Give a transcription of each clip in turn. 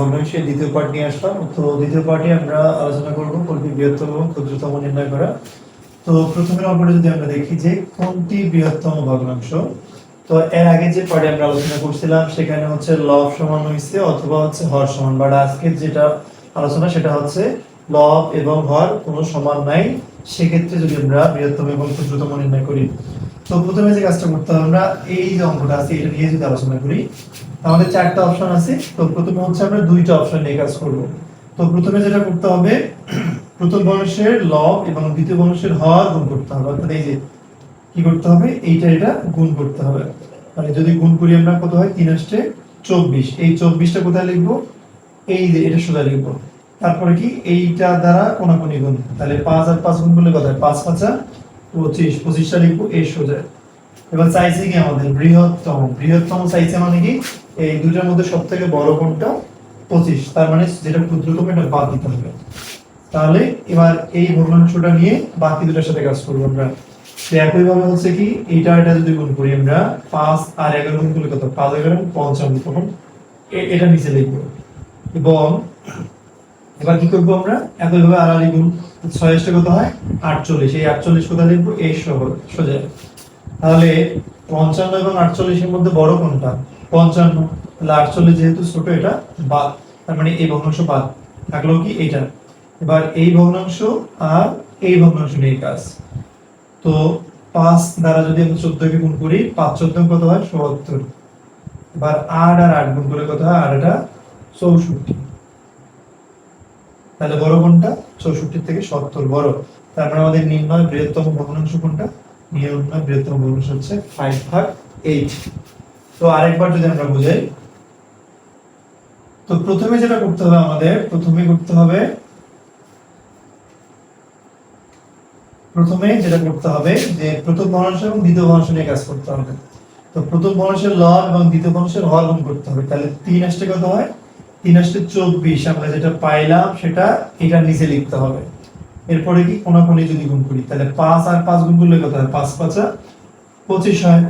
ভগ্নাংশের দ্বিতীয় পার্ট নিয়ে আসলাম। তো দ্বিতীয় পার্টে আমরা আলোচনা করব কোনটি বৃহত্তম এবং ক্ষুদ্রতম নির্ণয় করা। তো প্রথমের অঙ্কটা যদি আমরা দেখি যে কোনটি বৃহত্তম ভগ্নাংশ, তো এর আগে যে পার্টে আমরা আলোচনা করছিলাম, সেখানে হচ্ছে লব সমান হয়েছে অথবা হচ্ছে হর সমান। বাট আজকে যেটা আলোচনা সেটা হচ্ছে লব এবং হর কোনো সমান নাই। সেক্ষেত্রে যদি আমরা বৃহত্তম এবং ক্ষুদ্রতম নির্ণয় করি, তো প্রথমে যে কাজটা করতে হবে আমরা এই যে অঙ্কটা আছে, এটা নিয়ে যদি আলোচনা করি আমাদের চারটা অপশন আছে। তো প্রথমে হচ্ছে আমরা দুইটা অপশন নিয়ে কাজ করব। তো প্রথমে যেটা করতে হবে, প্রথম বর্ষের লব এবং দ্বিতীয় বর্ষের হর গুণ করতে হবে। অর্থাৎ এই যে কি করতে হবে? এইটা এটা গুণ করতে হবে। মানে যদি গুণ করি আমরা কত হয়? তিন আষ্টে চব্বিশ। এই চব্বিশটা কোথায় লিখব? এই যে এটা সোজা লিখব। তারপরে কি এইটা দ্বারা কোন কোনাকুনি গুণ। তাহলে পাঁচ আর পাঁচ গুণ কত হয়? পাঁচ পাঁচা পঁচিশ পঁচিশটা লিখব এই সোজা এবার চাইছে কি আমাদের? বৃহত্তম। বৃহত্তম চাইছে মানে কি? এই দুটার মধ্যে সব থেকে বড় কোনটা পঁচিশ। তার মানে যেটা ক্ষুদ্রতম, এটা বাদ দিতে হবে। তাহলে এবার এই ভগ্নাংশটা নিয়ে বাকি দুটার সাথে কাজ করব আমরা। একইভাবে হচ্ছে কি, এইটা এটা যদি গুণ করি আমরা, পাঁচ আর এগারো গুণ করলে কত? পাঁচ এগারো, পঞ্চান্ন, তখন এ- এটা নিচে লিখব। এবং এবার কি করব আমরা? একইভাবে আড়াআড়ি গুণ ছয় এসে কত হয়? আটচল্লিশ। এই আটচল্লিশ কোথায় লিখব এই সহ সোজা। তাহলে পঞ্চান্ন এবং আটচল্লিশের মধ্যে বড় কোনটা? পঞ্চান্ন। তাহলে আটচল্লিশ যেহেতু ছোট, এটা বাদ। তার মানে এই ভগ্নাংশ বাদ। থাকল কি? এটা এবার এই ভগ্নাংশ আর এই ভগ্নাংশ নিয়ে কাজ। তো পাঁচ দ্বারা যদি আমরা চোদ্দকে গুণ করি, পাঁচ চোদ্দ কত হয়? সত্তর এবার আট আর আট গুণ করে কত হয়? আর এটা চৌষট্টি। তাহলে বড় কোনটা? চৌষট্টি থেকে সত্তর, বড়। তারপরে আমাদের নির্ণয় বৃহত্তম ভগ্নাংশ কোনটা? নির্ণয় বৃহত্তম ভগ্নাংশ হচ্ছে ফাইভ ভাগ এইট তো আরেকবার যদি আমরা বুঝাই, তো প্রথমে যেটা করতে হবে আমাদের, প্রথমে করতে হবে, প্রথমে যেটা করতে হবে যে প্রথম ভগ্নাংশ এবং দ্বিতীয় ভগ্নাংশ নিয়ে কাজ করতে হবে। তো প্রথম ভগ্নাংশের লব এবং দ্বিতীয় ভগ্নাংশের হর গুণ করতে হবে। তাহলে তিন আসতে কত হয়? তিন আসতে চব্বিশ, আমরা যেটা পাইলাম সেটা এটার নিচে লিখতে হবে। এরপরে কি? কোনাকুনি যদি গুণ করি, তাহলে পাঁচ আর পাঁচ গুণ করলে কত হয়? পাঁচ পাঁচা পঁচিশ হয়।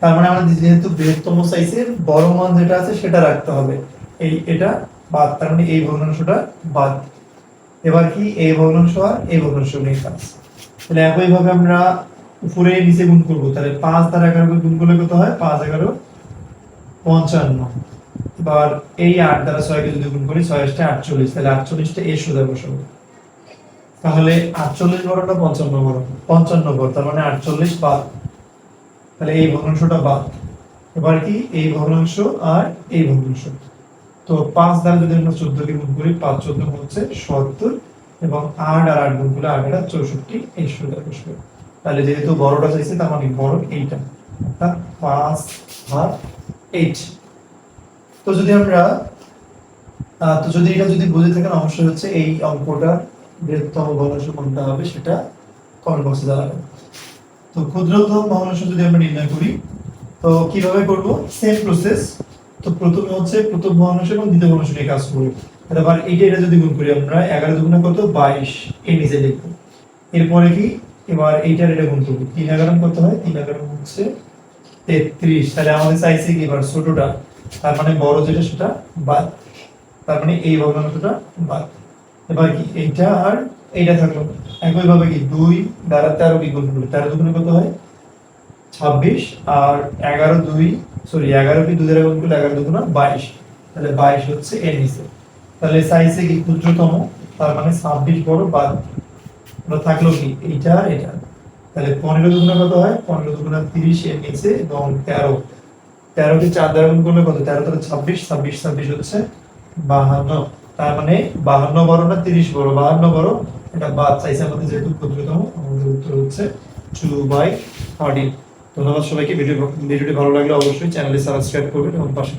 তার মানে আমাদের যেহেতু বৃহত্তম সাইজের বড় মান যেটা আছে সেটা রাখতে হবে। এই এটা বাদ, তার মানে এই ভগ্নাংশটা বাদ। এবার কি? এই ভগ্নাংশ আর এই ভগ্নাংশ নিয়ে কাজ। তাহলে একইভাবে আমরা উপরে নিচে গুণ করব। তাহলে পাঁচ দ্বারা এগারো গুণ করলে কত হয়? পাঁচ এগারো পঞ্চান্ন। এবার এই আট দ্বারা ছয়কে যদি গুণ করি ছয় আসতে আটচল্লিশ, তাহলে আটচল্লিশটা এর সোজা বসাবো। তাহলে আটচল্লিশ বড়টা পঞ্চান্ন বড়। পঞ্চান্ন বড়, তার মানে আটচল্লিশ বাদ। তাহলে এই ভগ্নাংশটা বাদ। এবার কি? এই ভগ্নাংশ আর এই ভগ্নাংশ। তো পাঁচ দ্বারা যদি আমরা চোদ্দকে গুণ করি, পাঁচ চোদ্দ হচ্ছে সত্তর এবং আট আর আট গুণ করলে আট আট চৌষট্টি এই সোজা বসবে। তাহলে যেহেতু বড়টা চাইছে, তার মানে বড় এইটা। অর্থাৎ পাঁচ ভাগ এইট তো যদি আমরা তো যদি এটা যদি বুঝে থাকেন, অবশ্যই হচ্ছে এই অঙ্কটা বৃহত্তম ভগ্নাংশ কোনটা হবে সেটা কমেন্ট বক্সে জানাবেন। তো ক্ষুদ্রতম ভগ্নাংশ যদি আমরা নির্ণয় করি, তো কীভাবে করব? সেম প্রসেস তো প্রথমে হচ্ছে প্রথম ভগ্নাংশ এবং দ্বিতীয় ভগ্নাংশ নিয়ে কাজ করব এবার এইটা এটা যদি গুণ করি আমরা, এগারো দুগুণে কত? বাইশ। এর নিচে লিখব। এরপরে কি? এবার এইটার এটা গুণ করব। তিন এগারো কত হয়, তিন এগারো হচ্ছে তেত্রিশ। তাহলে আমাদের চাইছে কি? এবার ছোটটা তার মানে বড় যেটা সেটা বাদ, তার মানে এই ভগ্নাংশটা বাদ। এবার কি, এইটা আর এইটা থাকল একইভাবে কি দুই দ্বারা তেরো কি গুণ করব তেরো দুগুণে কত হয়? ছাব্বিশ আর এগারো দুই সরি এগারো কি দুই দ্বারা গুণ করলে এগারো দুগুণা বাইশ। তাহলে বাইশ হচ্ছে এর নিচে। তাহলে সাইজে কি ক্ষুদ্রতম, তার মানে ছাব্বিশ বড় বাদ। থাকল কি এইটা আর এটা। তাহলে পনেরো দুগুণা কত হয়? পনেরো দুগুণা তিরিশ এর নিচে এবং তেরো। তেরো কে চার দ্বারা গুণ করলে কত? তেরো তেরো ছাব্বিশ ছাব্বিশ ছাব্বিশ হচ্ছে বাহান্ন। তার মানে বাহান্ন বড় না তিরিশ বড়? বাহান্ন বড়। এটা বাদ চাইছে আমাদের যেহেতু ক্ষুদ্রতম, আমাদের উত্তর হচ্ছে টু বাই থার্টিন ধন্যবাদ সবাইকে। ভিডিও ভিডিওটি ভালো লাগলে অবশ্যই চ্যানেলে সাবস্ক্রাইব করবেন এবং পাশে।